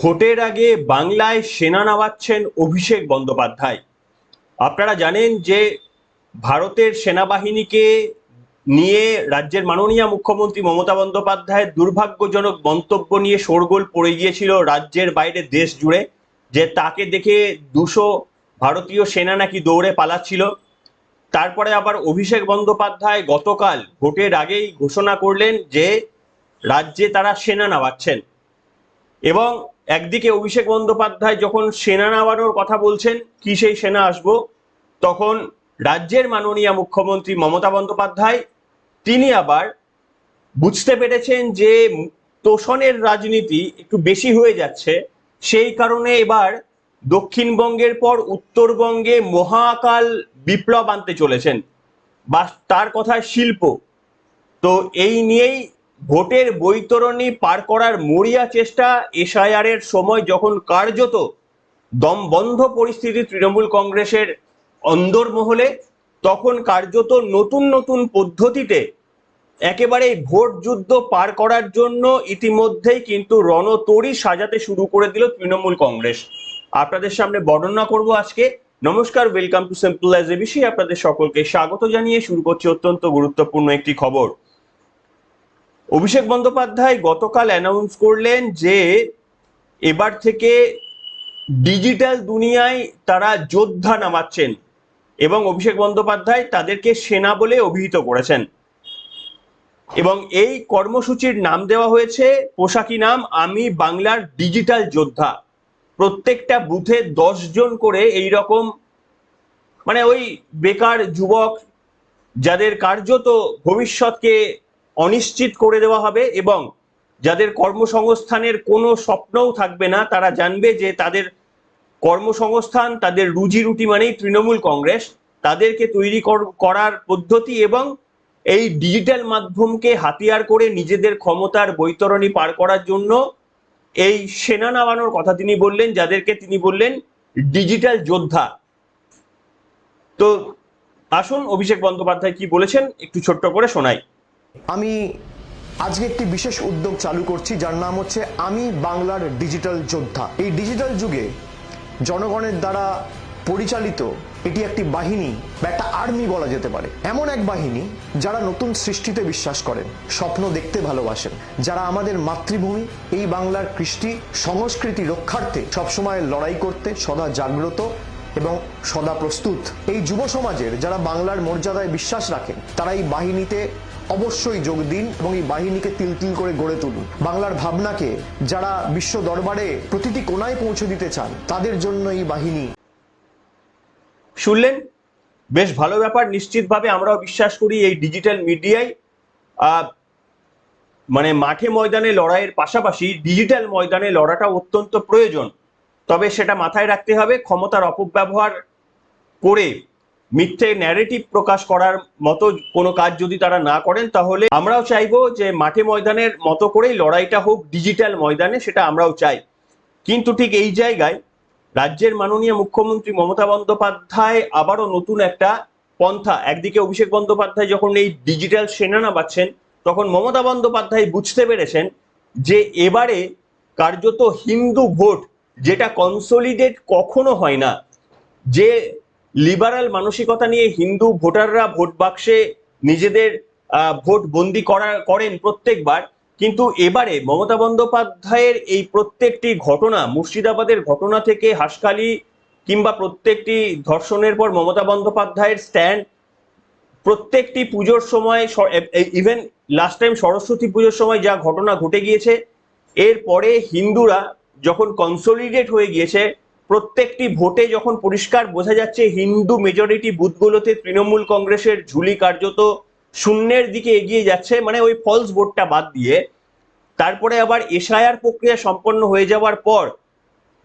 ভোটের আগে বাংলায় সেনা নামাচ্ছেন অভিষেক বন্দ্যোপাধ্যায়। আপনারা জানেন যে ভারতের সেনাবাহিনীকে নিয়ে রাজ্যের মাননীয় মুখ্যমন্ত্রী মমতা বন্দ্যোপাধ্যায়ের দুর্ভাগ্যজনক মন্তব্য নিয়ে শোরগোল পড়ে গিয়েছিল রাজ্যের বাইরে দেশ জুড়ে, যে তাকে দেখে দুশো ভারতীয় সেনা নাকি দৌড়ে পালাচ্ছিল। তারপরে আবার অভিষেক বন্দ্যোপাধ্যায় গতকাল ভোটের আগেই ঘোষণা করলেন যে রাজ্যে তারা সেনা নামাচ্ছেন। এবং একদিকে অভিষেক বন্দ্যোপাধ্যায় যখন সেনা নামানোর কথা বলছেন, কি সেই সেনা আসব? তখন রাজ্যের মাননীয় মুখ্যমন্ত্রী মমতা বন্দ্যোপাধ্যায়, তিনি আবার বুঝতে পেরেছেন যে তোষণের রাজনীতি একটু বেশি হয়ে যাচ্ছে। সেই কারণে এবার দক্ষিণবঙ্গের পর উত্তরবঙ্গে মহাকাল বিপ্লব আনতে চলেছেন। বা তার কথায় শিল্প। তো এই নিয়েই ভোটের বৈতরণী পার করার মরিয়া চেষ্টা এসআইআর এর সময় যখন কার্যত দমবন্ধ পরিস্থিতি তৃণমূল কংগ্রেসের অন্দরমহলে, তখন কার্যত নতুন নতুন পদ্ধতিতে একেবারে ভোট যুদ্ধ পার করার জন্য ইতিমধ্যেই কিন্তু রণতরী সাজাতে শুরু করে দিল তৃণমূল কংগ্রেস। আপনাদের সামনে বর্ণনা করব আজকে। নমস্কার welcome to simple as ABC আপনাদের সকলকে স্বাগত জানিয়ে শুরু করছি অত্যন্ত গুরুত্বপূর্ণ একটি খবর। অভিষেক বন্দ্যোপাধ্যায় গতকাল অ্যানাউন্স করলেন যে এবার থেকে ডিজিটাল দুনিয়ায় তারা যোদ্ধা নামাচ্ছেন এবং অভিষেক বন্দ্যোপাধ্যায় তাদেরকে সেনা বলে অভিহিত করেছেন। এবং এই কর্মসূচির নাম দেওয়া হয়েছে, পোশাকি নাম, আমি বাংলার ডিজিটাল যোদ্ধা। প্রত্যেকটা বুথে জন করে এই রকম মানে ওই বেকার যুবক, যাদের কার্যত ভবিষ্যৎকে অনিশ্চিত করে দেওয়া হবে এবং যাদের কর্মসংস্থানের কোনো স্বপ্নও থাকবে না, তারা জানবে যে তাদের কর্মসংস্থান, তাদের রুজি রুটি মানেই তৃণমূল কংগ্রেস। তাদেরকে তৈরি কর- করার পদ্ধতি এবং এই ডিজিটাল মাধ্যমকে হাতিয়ার করে নিজেদের ক্ষমতার বৈতরণী পার করার জন্য এই সেনা নামানোর কথা তিনি বললেন, যাদেরকে তিনি বললেন ডিজিটাল যোদ্ধা। তো আসুন অভিষেক বন্দ্যোপাধ্যায় কি বলেছেন, একটু ছোট্ট করে শোনাই। আমি আজকে একটি বিশেষ উদ্যোগ চালু করছি, যার নাম হচ্ছে আমি বাংলার ডিজিটাল যোদ্ধা। এই ডিজিটাল যুগে জনগণের দ্বারা পরিচালিত এটি একটি বাহিনী, বা একটা আর্মি বলা যেতে পারে। এমন এক বাহিনী যারা নতুন সৃষ্টিতে বিশ্বাস করেন, স্বপ্ন দেখতে ভালোবাসেন। যারা আমাদের মাতৃভূমি, এই বাংলার কৃষ্টি সংস্কৃতি রক্ষার্থে সবসময় লড়াই করতে সদা জাগ্রত এবং সদা প্রস্তুত। এই যুব সমাজের যারা বাংলার মর্যাদায় বিশ্বাস রাখেন, তারা এই বাহিনীতে অবশ্যই যোগ দিন এবং এই বাহিনীকে তিল তিল করে গড়ে তুলুন। বাংলার ভাবনাকে যারা বিশ্ব দরবারে প্রতিটি কোনায় পৌঁছে দিতে চান, তাদের জন্য এই বাহিনী শুনলেন? বেশ ভালো ব্যাপার, নিশ্চিতভাবে আমরাও বিশ্বাস করি এই ডিজিটাল মিডিয়ায় মানে মাঠে ময়দানে লড়াইয়ের পাশাপাশি ডিজিটাল ময়দানে লড়াটা অত্যন্ত প্রয়োজন। তবে সেটা মাথায় রাখতে হবে, ক্ষমতার অপব্যবহার করে মিথ্যে ন্যারেটিভ প্রকাশ করার মতো কোনো কাজ যদি তারা না করেন, তাহলে আমরাও চাইব যে মাঠে ময়দানের মতো করেই লড়াইটা হোক ডিজিটাল ময়দানে, সেটা আমরাও চাই। কিন্তু ঠিক এই জায়গায় রাজ্যের মাননীয় মুখ্যমন্ত্রী মমতা বন্দ্যোপাধ্যায় আবারও নতুন একটা পন্থা, একদিকে অভিষেক বন্দ্যোপাধ্যায় যখন এই ডিজিটাল সেনানা পাচ্ছেন তখন মমতা বন্দ্যোপাধ্যায় বুঝতে পেরেছেন যে এবারে কার্যত হিন্দু ভোট যেটা কনসোলিডেট কখনো হয় না, যে লিবারাল মানসিকতা নিয়ে হিন্দু ভোটাররা ভোট বাক্সে নিজেদের ভোট বন্দি করা, করেন প্রত্যেকবার। কিন্তু এবারে মমতা বন্দ্যোপাধ্যায়ের এই প্রত্যেকটি ঘটনা, মুর্শিদাবাদের ঘটনা থেকে হাসখালি কিংবা প্রত্যেকটি ধর্ষণের পর মমতা বন্দ্যোপাধ্যায়ের স্ট্যান্ড প্রত্যেকটি পুজোর সময় ইভেন লাস্ট টাইম সরস্বতী পুজোর সময় যা ঘটনা ঘটে গিয়েছে, এরপরে হিন্দুরা যখন কনসোলিডেট হয়ে গিয়েছে প্রত্যেকটি ভোটে যখন পরিষ্কার বোঝা যাচ্ছে, হিন্দু মেজরিটি বুথগুলোতে তৃণমূল কংগ্রেসের ঝুলি কার্যত শূন্যের দিকে এগিয়ে যাচ্ছে মানে ওই ফলস ভোটটা বাদ দিয়ে। তারপরে আবার এসআইআর প্রক্রিয়া সম্পন্ন হয়ে যাওয়ার পর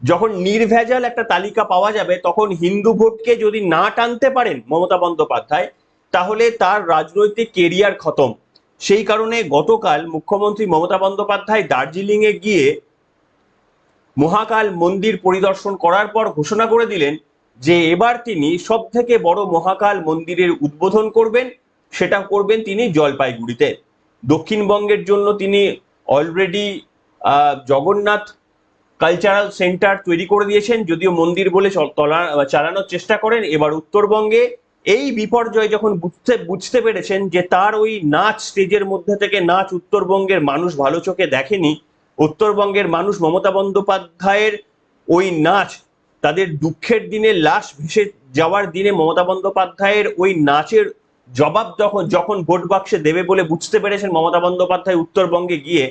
যখন নির্ভেজাল একটা তালিকা পাওয়া যাবে, তখন হিন্দু ভোটকে যদি না টানতে পারেন মমতা বন্দ্যোপাধ্যায়, তাহলে তার রাজনৈতিক কেরিয়ার খতম। সেই কারণে গতকাল মুখ্যমন্ত্রী মমতা বন্দ্যোপাধ্যায় দার্জিলিং এ গিয়ে মহাকাল মন্দির পরিদর্শন করার পর ঘোষণা করে দিলেন যে এবার তিনি সব থেকে বড় মহাকাল মন্দিরের উদ্বোধন করবেন, সেটা করবেন তিনি জলপাইগুড়িতে। দক্ষিণবঙ্গের জন্য তিনি অলরেডি জগন্নাথ কালচারাল সেন্টার তৈরি করে দিয়েছেন, যদিও মন্দির বলে চালানোর চেষ্টা করেন। এবার উত্তরবঙ্গে এই বিপর্যয় যখন বুঝতে বুঝতে পেরেছেন যে তার ওই নাচ স্টেজের মধ্যে থেকে নাচ উত্তরবঙ্গের মানুষ ভালো চোখে দেখেনি উত্তরবঙ্গের মানুষ মমতা বন্দ্যোপাধ্যায়ের ওই নাচ, তাদের দুঃখের দিনে লাশ ভেসে যাওয়ার দিনে মমতা বন্দ্যোপাধ্যায়ের ওই নাচের জবাব যখন যখন ভোট বাক্সে দেবে বলে বুঝতে পেরেছেন মমতা বন্দ্যোপাধ্যায় উত্তরবঙ্গে গিয়ে,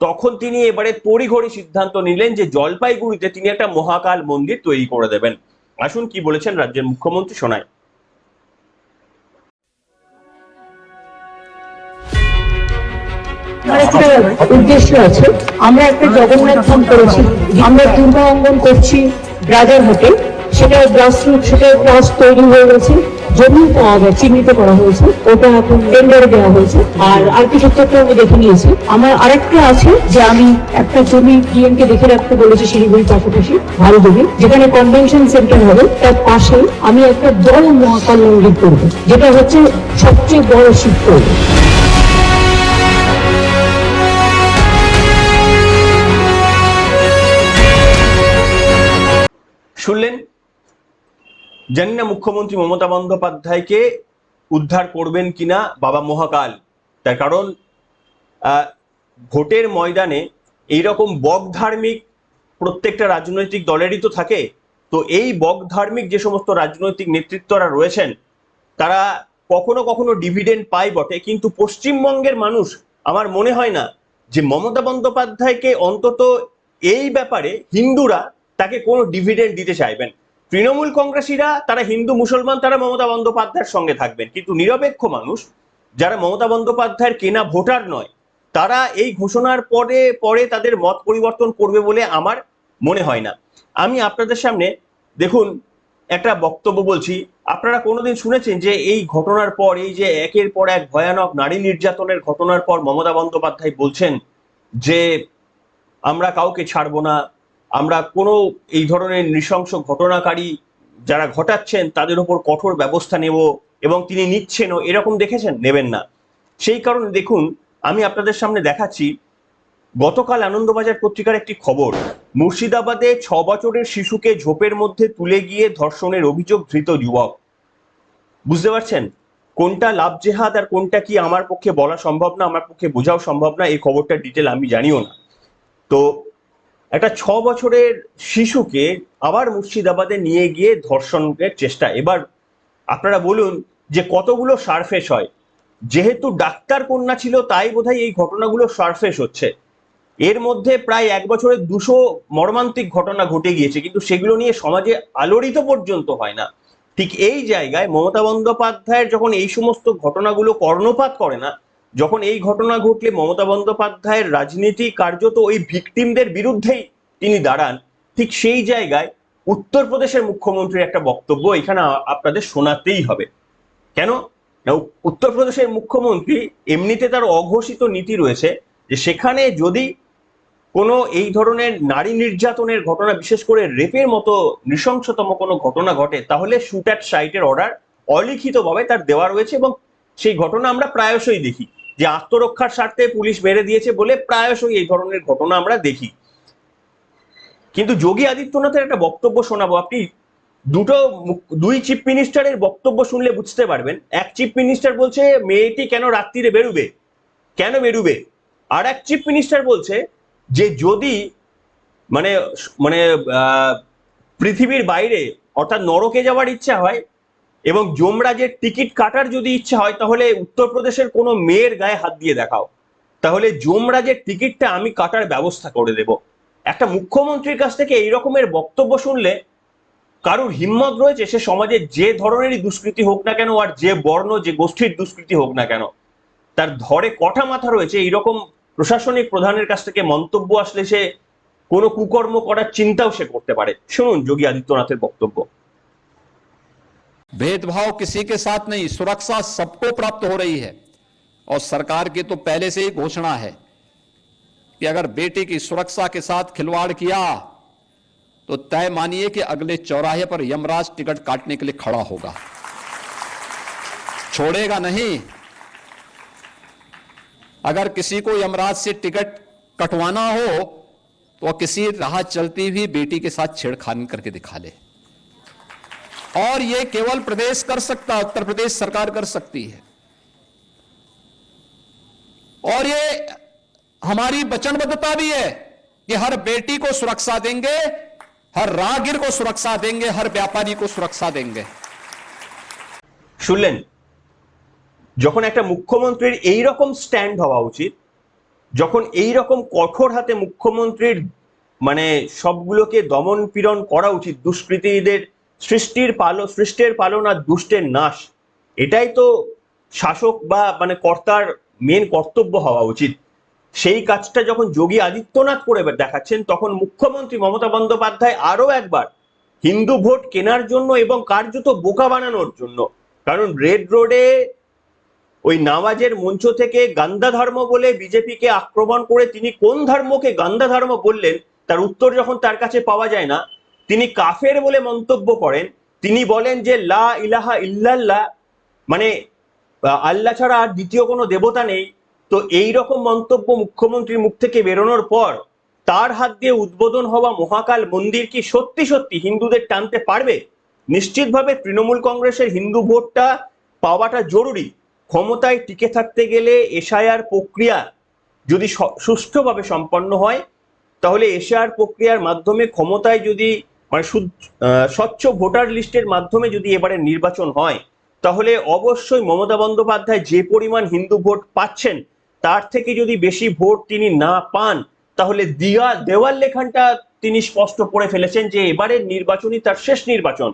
তখন তিনি এবারে তড়িঘড়ি সিদ্ধান্ত নিলেন যে জলপাইগুড়িতে তিনি একটা মহাকাল মন্দির তৈরি করে দেবেন। আসুন কি বলেছেন রাজ্যের মুখ্যমন্ত্রী শোনায় উদ্দেশ্য আছে। আমরা একটা জগন্নাথ ধাম করেছি। আমরা দুর্গা অঙ্গন করছি রাজারহাটে সেটা গ্রাসরুট সেটা ক্লাস তৈরি হয়ে গেছে। জমি পাওয়া গেছে চিহ্নিত করা হয়েছে। ওটা এখন টেন্ডারে দেওয়া হয়েছে। আর আর্কিটেকচারটা আমি দেখে নিয়েছি। আমার আরেকটা আছে যে আমি একটা জমি ডিএমকে দেখে রাখতে বলেছি শিলিগুড়ির পাশাপাশি ভালো জমি যেখানে কনভেনশন সেন্টার হবে, তার পাশে আমি একটা বড় মহাকাল মন্দির করব, যেটা হচ্ছে সবচেয়ে বড় করব শুনলেন? জানি না মুখ্যমন্ত্রী মমতা বন্দ্যোপাধ্যায়কে উদ্ধার করবেন কিনা বাবা মহাকাল। তার কারণ ভোটের ময়দানে এইরকম বক ধার্মিক প্রত্যেকটা রাজনৈতিক দলেরই তো থাকে। তো এই বক ধার্মিক যে সমস্ত রাজনৈতিক নেতৃত্বরা রয়েছেন, তারা কখনো কখনো ডিভিডেন্ড পায় বটে। কিন্তু পশ্চিমবঙ্গের মানুষ, আমার মনে হয় না যে মমতা বন্দ্যোপাধ্যায়কে অন্তত এই ব্যাপারে হিন্দুরা তাকে কোনো ডিভিডেন্ড দিতে চাইবেন। তৃণমূল কংগ্রেসীরা, তারা হিন্দু, মুসলমান, তারা মমতা বন্দ্যোপাধ্যায়ের সঙ্গে থাকবেন। কিন্তু নিরপেক্ষ মানুষ, যারা মমতা বন্দ্যোপাধ্যায়ের কেনা ভোটার নয়, তারা এই ঘোষণার পরে পরে তাদের মত পরিবর্তন করবে বলে আমার মনে হয় না। আমি আপনাদের সামনে, দেখুন, একটা বক্তব্য বলছি। আপনারা কোনোদিন শুনেছেন যে এই ঘটনার পর, এই যে একের পর এক ভয়ানক নারী নির্যাতনের ঘটনার পর মমতা বন্দ্যোপাধ্যায় বলছেন যে, আমরা কাউকে ছাড়বো না আমরা কোনো এই ধরনের নৃশংস ঘটনাকারী যারা ঘটাচ্ছেন, তাদের উপর কঠোর ব্যবস্থা নেব এবং তিনি নিচ্ছেনও এরকম দেখেছেন, নেবেন না। সেই কারণে দেখুন, আমি আপনাদের সামনে দেখাচ্ছি, গতকাল আনন্দবাজার পত্রিকার একটি খবর। মুর্শিদাবাদে ছ বছরের শিশুকে ঝোপের মধ্যে তুলে গিয়ে ধর্ষণের অভিযোগ ধৃত যুবক। বুঝতে পারছেন? কোনটা লাভ জেহাদ আর কোনটা কি আমার পক্ষে বলা সম্ভব না, আমার পক্ষে বোঝাও সম্ভব না, এই খবরটার ডিটেল আমি জানিও না। তো একটা ছ বছরের শিশুকে আবার মুর্শিদাবাদে নিয়ে গিয়ে ধর্ষণের চেষ্টা। এবার আপনারা বলুন যে কতগুলো সারফেস হয়। যেহেতু ডাক্তার কন্যা ছিল, তাই বোধহয় এই ঘটনাগুলো সারফেস হচ্ছে। এর মধ্যে প্রায় এক বছরে দুশো মর্মান্তিক ঘটনা ঘটে গিয়েছে, কিন্তু সেগুলো নিয়ে সমাজে আলোড়িত পর্যন্ত হয় না। ঠিক এই জায়গায় মমতা বন্দ্যোপাধ্যায়ের যখন এই সমস্ত ঘটনাগুলো কর্ণপাত করে না যখন এই ঘটনা ঘটলে মমতা বন্দ্যোপাধ্যায়ের রাজনীতি কার্যত ওই ভিকটিমদের বিরুদ্ধেই তিনি দাঁড়ান, ঠিক সেই জায়গায় উত্তরপ্রদেশের মুখ্যমন্ত্রীর একটা বক্তব্য এখানে আপনাদের শোনাতেই হবে। কেন? উত্তরপ্রদেশের মুখ্যমন্ত্রী এমনিতে তার অঘোষিত নীতি রয়েছে যে সেখানে যদি কোনো এই ধরনের নারী নির্যাতনের ঘটনা, বিশেষ করে রেপের মতো নৃশংসতম কোনো ঘটনা ঘটে, তাহলে শুট অ্যাট সাইটের অর্ডার অলিখিতভাবে তার দেওয়া রয়েছে এবং সেই ঘটনা আমরা প্রায়শই দেখি। যে আত্মরক্ষার স্বার্থে পুলিশ মেরে দিয়েছে বলে প্রায়শই এই ধরনের ঘটনা আমরা দেখি। কিন্তু যোগী আদিত্যনাথের একটা বক্তব্য শোনাবো। আপনি দুটো দুই চিফ মিনিস্টারের বক্তব্য শুনলে বুঝতে পারবেন। এক চিফ মিনিস্টার বলছে, মেয়েটি কেন রাত্রিরে বেরুবে? কেন বেরুবে? আর এক চিফ মিনিস্টার বলছে, যে যদি মানে মানে পৃথিবীর বাইরে অর্থাৎ নরকে যাওয়ার ইচ্ছা হয় এবং যমরাজের টিকিট কাটার যদি ইচ্ছা হয়, তাহলে উত্তরপ্রদেশের কোনো মেয়ের গায়ে হাত দিয়ে দেখাও। তাহলে যমরাজের টিকিটটা আমি কাটার ব্যবস্থা করে দেব। একটা মুখ্যমন্ত্রীর কাছ থেকে এই রকমের বক্তব্য শুনলে কারোর হিম্মত রয়েছে? সে সমাজে যে ধরনেরই দুষ্কৃতি হোক না কেন, আর যে বর্ণ, যে গোষ্ঠীর দুষ্কৃতি হোক না কেন, তার ধরে কটা মাথা রয়েছে? এইরকম প্রশাসনিক প্রধানের কাছ থেকে মন্তব্য আসলে সে কোনো কুকর্ম করার চিন্তাও সে করতে পারে। শুনুন যোগী আদিত্যনাথের বক্তব্য। भेदभाव किसी के साथ नहीं, सुरक्षा सबको प्राप्त हो रही है। और सरकार की तो पहले से ही घोषणा है कि अगर बेटी की सुरक्षा के साथ खिलवाड़ किया तो तय मानिए कि अगले चौराहे पर यमराज टिकट काटने के लिए खड़ा होगा। छोड़ेगा नहीं। अगर किसी को यमराज से टिकट कटवाना हो तो किसी राह चलती हुई बेटी के साथ छेड़खानी करके दिखा ले। और ये केवल प्रदेश कर सकता है उत्तर प्रदेश सरकार कर सकती है और ये हमारी वचनबद्धता भी है कि हर बेटी को सुरक्षा देंगे हर राहगीर को सुरक्षा देंगे हर व्यापारी को सुरक्षा देंगे শুনলেন যখন একটা মুখ্যমন্ত্রীর এই রকম স্ট্যান্ড হওয়া উচিত যখন এই রকম কঠোর হাতে মুখ্যমন্ত্রীর মানে সবগুলোকে দমন পীড়ন করা উচিত দুষ্কৃতীদের সৃষ্টির পালো, সৃষ্টের পালন আর দুষ্টের নাশ। এটাই তো শাসক বা মানে কর্তার মেন কর্তব্য হওয়া উচিত। সেই কাজটা যখন যোগী আদিত্যনাথ করে দেখাচ্ছেন, তখন মুখ্যমন্ত্রী মমতা বন্দ্যোপাধ্যায় আরও একবার হিন্দু ভোট কেনার জন্য এবং কার্যত বোকা বানানোর জন্য। কারণ রেড রোডে ওই নামাজের মঞ্চ থেকে গান্দা ধর্ম বলে বিজেপিকে আক্রমণ করে তিনি কোন ধর্মকে গান্দা ধর্ম বললেন, তার উত্তর যখন তার কাছে পাওয়া যায় না তিনি কাফের বলে মন্তব্য করেন। তিনি বলেন যে, লা ইলাহা ইল্লাল্লাহ মানে আল্লাহ ছাড়া আর দ্বিতীয় কোনো দেবতা নেই। তো এই রকম মন্তব্য মুখ্যমন্ত্রীর মুখ থেকে বেরোনোর পর, তার হাত দিয়ে উদ্বোধন হওয়া মহাকাল মন্দির কি সত্যি সত্যি হিন্দুদের টানতে পারবে? নিশ্চিতভাবে তৃণমূল কংগ্রেসের হিন্দু ভোটটা পাওয়াটা জরুরি। ক্ষমতায় টিকে থাকতে গেলে এশায়ার প্রক্রিয়া যদি সুষ্ঠুভাবে সম্পন্ন হয়, তাহলে এশিয়ার প্রক্রিয়ার মাধ্যমে ক্ষমতায় যদি মানে স্বচ্ছ ভোটার লিস্টের মাধ্যমে যদি এবারে নির্বাচন হয়, তাহলে অবশ্যই মমতা বন্দ্যোপাধ্যায় যে পরিমাণ হিন্দু ভোট পাচ্ছেন, তার থেকে যদি বেশি ভোট তিনি না পান, তাহলে দিয়া দেওয়াল লেখানটা তিনি স্পষ্ট করে ফেলেছেন যে এবারের নির্বাচনই তার শেষ নির্বাচন।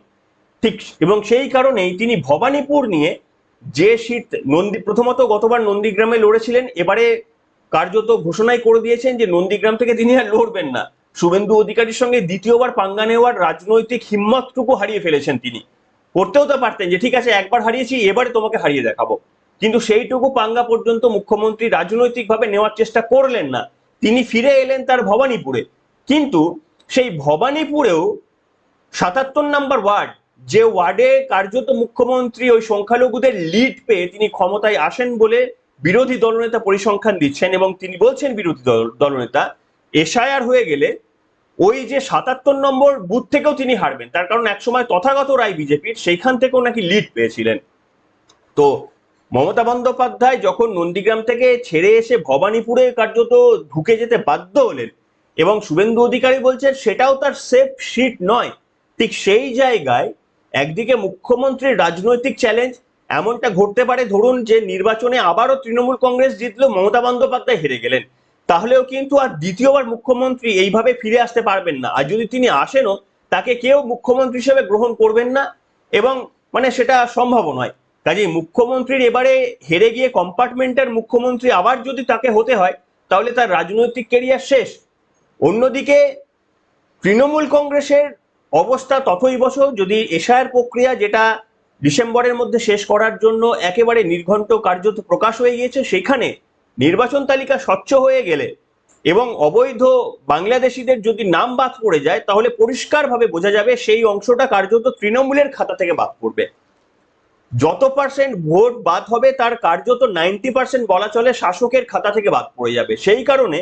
ঠিক, এবং সেই কারণেই তিনি ভবানীপুর নিয়ে যে সিট নন্দী, প্রথমত গতবার নন্দীগ্রামে লড়েছিলেন, এবারে কার্যত ঘোষণাই করে দিয়েছেন যে নন্দীগ্রাম থেকে তিনি আর লড়বেন না। শুভেন্দু অধিকারীর সঙ্গে দ্বিতীয়বার পাঙ্গা নেওয়ার রাজনৈতিক হিম্মতটুকু হারিয়ে ফেলেছেন তিনি। করতেও তো পারতেন যে, ঠিক আছে, একবার হারিয়েছি, এবারে তোমাকে হারিয়ে দেখাবো। কিন্তু সেইটুকু পাঙ্গা পর্যন্ত মুখ্যমন্ত্রী রাজনৈতিকভাবে নেওয়ার চেষ্টা করলেন না। তিনি ফিরে এলেন তার ভবানীপুরে। কিন্তু সেই ভবানীপুরেও সাতাত্তর নাম্বার ওয়ার্ড, যে ওয়ার্ডে কার্যত মুখ্যমন্ত্রী ওই সংখ্যালঘুদের লিড পেয়ে তিনি ক্ষমতায় আসেন বলে বিরোধী দলনেতা পরিসংখ্যান দিচ্ছেন এবং তিনি বলছেন বিরোধী দল- দলনেতা এসআইআর হয়ে গেলে ওই যে সাতাত্তর নম্বর বুথ থেকেও তিনি হারবেন। তার কারণ একসময় তথাগত রায় বিজেপির, সেইখান থেকেও নাকি লিড পেয়েছিলেন। তো মমতা বন্দ্যোপাধ্যায় যখন নন্দীগ্রাম থেকে ছেড়ে এসে ভবানীপুরে কার্যত ঢুকে যেতে বাধ্য হলেন এবং শুভেন্দু অধিকারী বলছেন সেটাও তার সেফ সিট নয়, ঠিক সেই জায়গায় একদিকে মুখ্যমন্ত্রীর রাজনৈতিক চ্যালেঞ্জ এমনটা ঘটতে পারে, ধরুন যে নির্বাচনে আবারও তৃণমূল কংগ্রেস জিতলেও মমতা বন্দ্যোপাধ্যায় হেরে গেলেন। তাহলেও কিন্তু আর দ্বিতীয়বার মুখ্যমন্ত্রী এইভাবে ফিরে আসতে পারবেন না। আর যদি তিনি আসেনও, তাকে কেউ মুখ্যমন্ত্রী হিসেবে গ্রহণ করবেন না এবং মানে সেটা সম্ভব নয়। কাজেই মুখ্যমন্ত্রীর এবারে হেরে গিয়ে কম্পার্টমেন্টের মুখ্যমন্ত্রী আবার যদি তাকে হতে হয়, তাহলে তার রাজনৈতিক কেরিয়ার শেষ। অন্যদিকে তৃণমূল কংগ্রেসের অবস্থা ততই বছর যদি এশায়ের প্রক্রিয়া যেটা ডিসেম্বরের মধ্যে শেষ করার জন্য একেবারে নির্ঘণ্ট কার্যত প্রকাশ হয়ে গিয়েছে, সেখানে নির্বাচন তালিকা স্বচ্ছ হয়ে গেলে এবং অবৈধ বাংলাদেশিদের যদি নাম বাদ পড়ে যায়, তাহলে পরিষ্কারভাবে বোঝা যাবে সেই অংশটা কার্যত তৃণমূলের খাতা থেকে বাদ পড়বে। যত পার্সেন্ট ভোট বাদ হবে, তার কার্যত নাইনটি পার্সেন্ট বলা চলে শাসকের খাতা থেকে বাদ পড়ে যাবে। সেই কারণে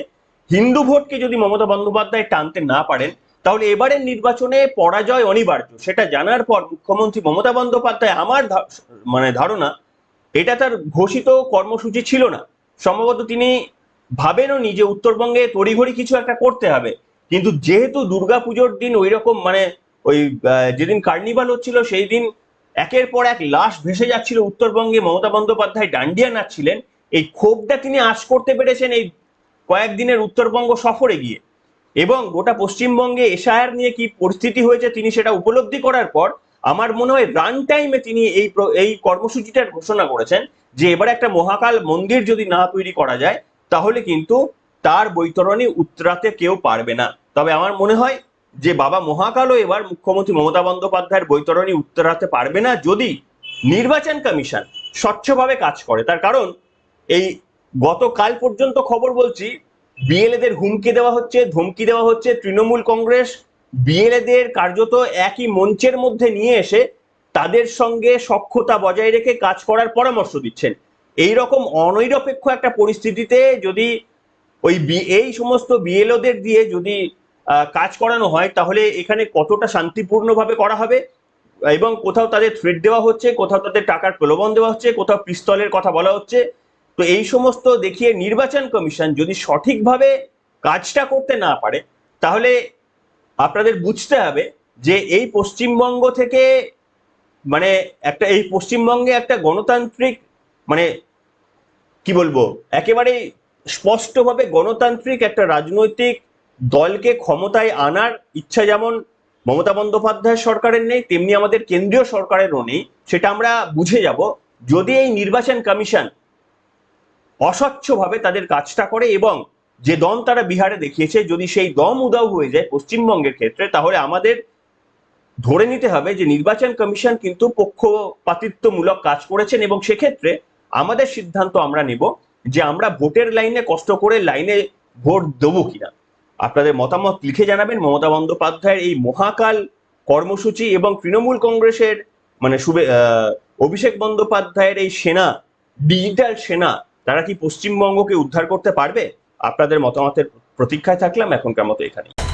হিন্দু ভোটকে যদি মমতা বন্দ্যোপাধ্যায় টানতে না পারেন, তাহলে এবারের নির্বাচনে পরাজয় অনিবার্য। সেটা জানার পর মুখ্যমন্ত্রী মমতা বন্দ্যোপাধ্যায় আমার মানে ধারণা, এটা তার ঘোষিত কর্মসূচি ছিল না। সম্ভবত তিনি ভাবেনও নি যে উত্তরবঙ্গে তড়িঘড়ি কিছু একটা করতে হবে। কিন্তু যেহেতু দুর্গাপুজোর দিন ওই রকম মানে ওই যেদিন কার্নিভাল হচ্ছিল সেই দিন একের পর এক লাশ ভেসে যাচ্ছিল উত্তরবঙ্গে মমতা বন্দ্যোপাধ্যায় ডান্ডিয়া নাচছিলেন, এই ক্ষোভটা তিনি আশ করতে পেরেছেন এই কয়েকদিনের উত্তরবঙ্গ সফরে গিয়ে। এবং গোটা পশ্চিমবঙ্গে এশায়ার নিয়ে কি পরিস্থিতি হয়েছে তিনি সেটা উপলব্ধি করার পর আমার মনে হয় রান টাইমে তিনি এই এই কর্মসূচিটার ঘোষণা করেছেন যে এবার একটা মহাকাল মন্দির যদি না তৈরি করা যায়, তাহলে কিন্তু তার বৈতরণী উত্তরাতে কেউ পারবে না। তবে আমার মনে হয় যে বাবা মহাকালও এবার মুখ্যমন্ত্রী মমতা বন্দ্যোপাধ্যায়ের বৈতরণী উত্তরাতে পারবে না যদি নির্বাচন কমিশন স্বচ্ছভাবে কাজ করে। তার কারণ এই গতকাল পর্যন্ত খবর বলছি, বিএলএদের হুমকি দেওয়া হচ্ছে, ধমকি দেওয়া হচ্ছে তৃণমূল কংগ্রেস বিএলএদের কার্যত একই মঞ্চের মধ্যে নিয়ে এসে তাদের সঙ্গে সক্ষতা বজায় রেখে কাজ করার পরামর্শ দিচ্ছেন। এই রকম অনৈরপেক্ষ একটা পরিস্থিতিতে যদি ওই এই সমস্ত বিএলওদের দিয়ে যদি কাজ করানো হয়, তাহলে এখানে কতটা শান্তিপূর্ণভাবে করা হবে? এবং কোথাও তাদের থ্রেট দেওয়া হচ্ছে, কোথাও তাদের টাকার প্রলোভন দেওয়া হচ্ছে, কোথাও পিস্তলের কথা বলা হচ্ছে। তো এই সমস্ত দেখিয়ে নির্বাচন কমিশন যদি সঠিকভাবে কাজটা করতে না পারে, তাহলে আপনাদের বুঝতে হবে যে এই পশ্চিমবঙ্গ থেকে মানে একটা, এই পশ্চিমবঙ্গে একটা গণতান্ত্রিক মানে কি বলব একেবারে স্পষ্টভাবে গণতান্ত্রিক একটা রাজনৈতিক দলকে ক্ষমতায় আনার ইচ্ছা যেমন মমতা বন্দ্যোপাধ্যায় সরকারের নেই, তেমনি আমাদের কেন্দ্রীয় সরকারেরও নেই, সেটা আমরা বুঝে যাব। যদি এই নির্বাচন কমিশন অস্বচ্ছভাবে তাদের কাজটা করে এবং যে দম তারা বিহারে দেখিয়েছে, যদি সেই দম উদাও হয়ে যায় পশ্চিমবঙ্গের ক্ষেত্রে, তাহলে আমাদের ধরে নিতে হবে যে নির্বাচন কমিশন কিন্তু পক্ষপাতিত্বমূলক কাজ করেছেন এবং সেক্ষেত্রে আমাদের সিদ্ধান্ত আমরা নেব যে আমরা ভোটের লাইনে কষ্ট করে লাইনে ভোট দেবো কিনা। আপনাদের মতামত লিখে জানাবেন মমতা বন্দ্যোপাধ্যায়ের এই মহাকাল কর্মসূচি এবং তৃণমূল কংগ্রেসের মানে শুভে অভিষেক বন্দ্যোপাধ্যায়ের এই সেনা, ডিজিটাল সেনা, তারা কি পশ্চিমবঙ্গকে উদ্ধার করতে পারবে? আপনাদের মতামতের প্রতীক্ষায় থাকলাম এখনকার মতো এখানে